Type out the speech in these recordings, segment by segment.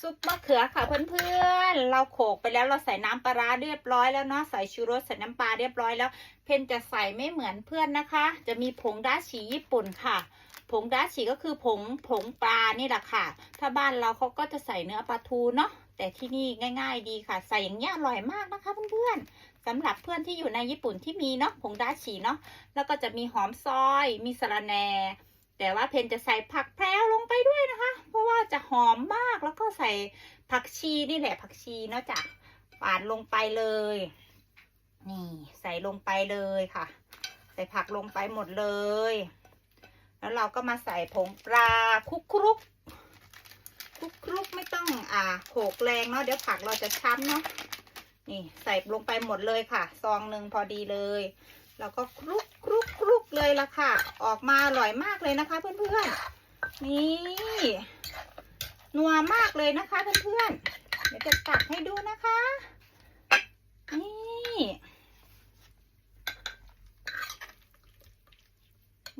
ซุปมะเขือค่ะเพื่อนๆ เราโขลกไปแล้วเราใส่น้ำปลาร้าเรียบร้อยแล้วเนาะใส่ชูรสใส่น้ำปลาเรียบร้อยแล้ว เพนจะใส่ไม่เหมือนเพื่อนนะคะ จะมีผงดาฉีญี่ปุ่นค่ะ ผงดาฉีก็คือผงผงปลานี่แหละค่ะ ถ้าบ้านเราเขาก็จะใส่เนื้อปลาทูเนาะแต่ที่นี่ง่าย ๆ ดีค่ะ ใส่อย่างเงี้ยอร่อยมากนะคะเพื่อนๆสำหรับเพื่อนที่อยู่ในญี่ปุ่นที่มีเนาะผงดาฉีเนาะแล้วก็จะมีหอมซอย มีสะระแหน่แต่ว่าเพนจะใส่ผักแพรวลงไปด้วยนะคะ ว่าจะหอมมากแล้วก็ใส่ผักชีนี่แหละผักชีเนาะจ้ะปาดลงไปเลย นี่ใส่ลงไปเลยค่ะ ใส่ผักลงไปหมดเลย แล้วเราก็มาใส่ผงปลาคลุกคลุกคลุกคลุกไม่ต้องอ่าโขกแรงเนาะเดี๋ยวผักเราจะช้ำเนาะนี่ใส่ลงไปหมดเลยค่ะ ซองหนึ่งพอดีเลย แล้วก็คลุกคลุกคลุกเลยละค่ะ ออกมาอร่อยมากเลยนะคะ เพื่อนๆนี่ นัวมากเลยนะคะเพื่อนๆเดี๋ยวจะตักให้ดูนะคะ นี่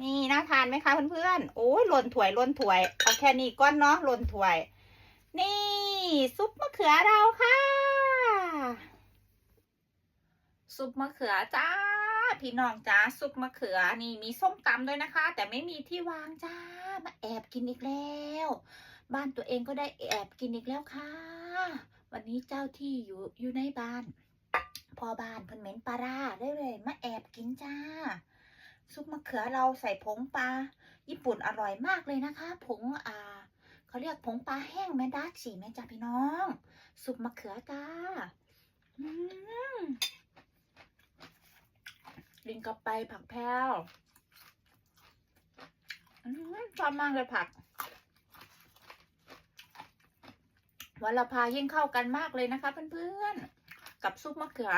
นี่น่าทานไหมคะเพื่อนๆ โอ้ยหล่นถวยหล่นถวย เอาแค่นี้ก้อนเนาะหล่นถวย นี่ ซุปมะเขือเราค่ะ ซุปมะเขือจ้า พี่น้องจ้าซุปมะเขือนี่มีส้มตำด้วยนะคะ แต่ไม่มีที่วางจ้า มาแอบกินอีกแล้ว บ้านตัวเองก็ได้แอบกินอีกแล้วค่ะ วันนี้เจ้าที่อยู่อยู่ในบ้าน พอบ้านเพิ่นเหม็นปลาร่าได้เลยมาแอบกินจ้า ซุปมะเขือเราใส่ผงปลาญี่ปุ่นอร่อยมากเลยนะคะ ผงอ่าเขาเรียกผงปลาแห้งแมนดาฉีแม่จ้าพี่น้อง ซุปมะเขือจ้าอืมลินกับไปผักแพรวอืมชอบมากเลยผัก วันละพายิ่งเข้ากันมากเลยนะคะ เพื่อนๆ กับซุปมะเขือ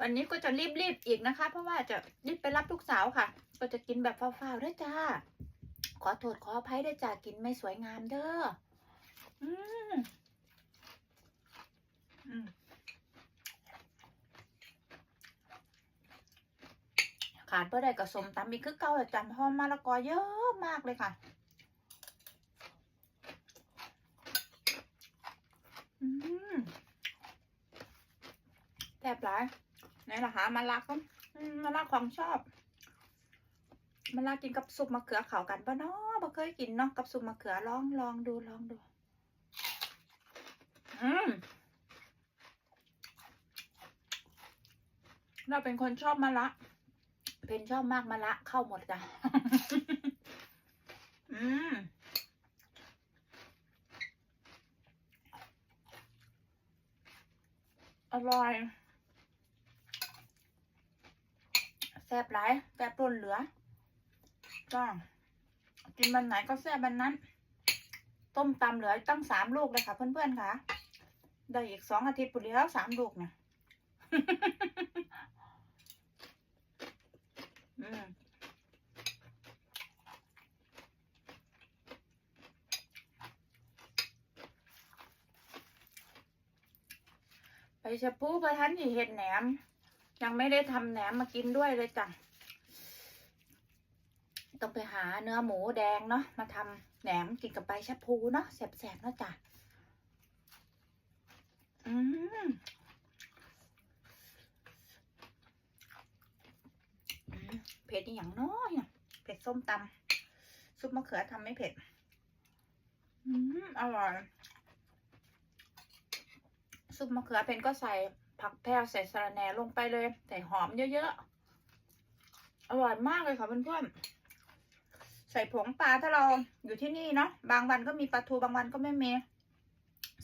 วันนี้ก็จะรีบๆอีกนะคะ เพราะว่าจะรีบไปรับลูกสาวค่ะ ก็จะกินแบบฟ้าวๆด้วยจ้า ขอโทษขออภัยด้วยจ้ากินไม่สวยงามเด้อ อืมอืมขาดเพื่อได้กับสมตำมีคือเก่าแต่จำหอมมะละกอเยอะมากเลยค่ะ อืม แทบหลายไหนล่ะคะมะละก็มมะละของชอบมะละกินกับซุปมะเขือเขากันปะเนาะบ่เคยกินเนาะกับซุปมะเขือลองลองดูลองดู อืมเราเป็นคนชอบมะละเพนชอบมากมะละเข้าหมดจ้ะอืม อร่อยแซ่บหลายแซ่บล้นเหลือจ้ากินวันไหนก็แซ่บวันนั้น ต้มตำเหลือตั้งสามลูกเลยค่ะเพื่อนๆค่ะ ได้อีกสองอาทิตย์ปุ๋ยแล้วสามลูกเนี่ย อืม ไปชะพูประทันที่เห็ดแหนม ยังไม่ได้ทำแหนมมากินด้วยเลยจ้ะต้องไปหาเนื้อหมูแดงเนาะมาทำแหนมกินกับใบชะพูเนาะแสบๆเนาะจ้ะอืมเผ็ดนี่อย่างน้อยอะเผ็ดส้มตำซุปมะเขือทำไม่เผ็ด อืมอร่อย ซุปมะเขือเพนก็ใส่ผักแพรวใส่สะระแหน่ลงไปเลย ใส่หอมเยอะๆ อร่อยมากเลยค่ะเพื่อนๆ ใส่ผงปลาถ้าเราอยู่ที่นี่เนาะ บางวันก็มีปลาทูบางวันก็ไม่มี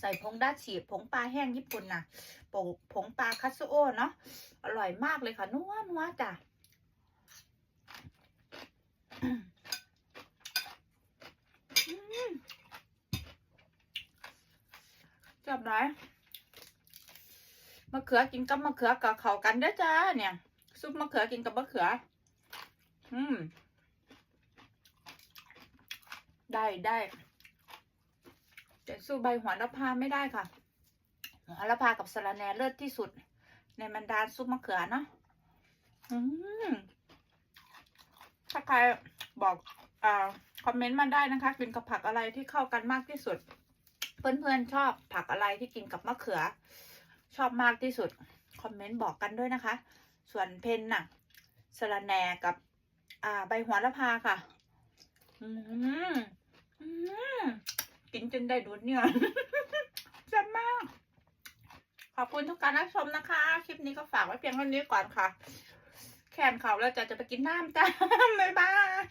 ใส่ผงด้าฉีดผงปลาแห้งญี่ปุ่นน่ะผงผงปลาคัสโอเนาะ อร่อยมากเลยค่ะนัวนัวจ้ะจับได้ มะเขือกินกับมะเขือกับเขากันเด้อจ้าเนี่ย ซุปมะเขือกินกับมะเขือ อืม ได้ได้แต่สู้ใบหัวละพาไม่ได้ค่ะหัวละพากับสะระแหน่เลิศที่สุด ในบรรดาซุปมะเขือเนาะอืมถ้าใครบอกอ่าคอมเมนต์มาได้นะคะกินกับผักอะไรที่เข้ากันมากที่สุด เพื่อนๆชอบผักอะไรที่กินกับมะเขือ ชอบมากที่สุด คอมเมนต์บอกกันด้วยนะคะ ส่วนเพนน่ะสะระแหน่กับ อ่า ใบหัวละพาค่ะ อืมอืมกินจนได้ดูดเนี่ยแซ่บมาก ขอบคุณทุกการรับชมนะคะ คลิปนี้ก็ฝากไว้เพียงเท่านี้ก่อนค่ะแค่นเขาแล้วจะจะไปกินน้ำจ้าบ๊ายบาย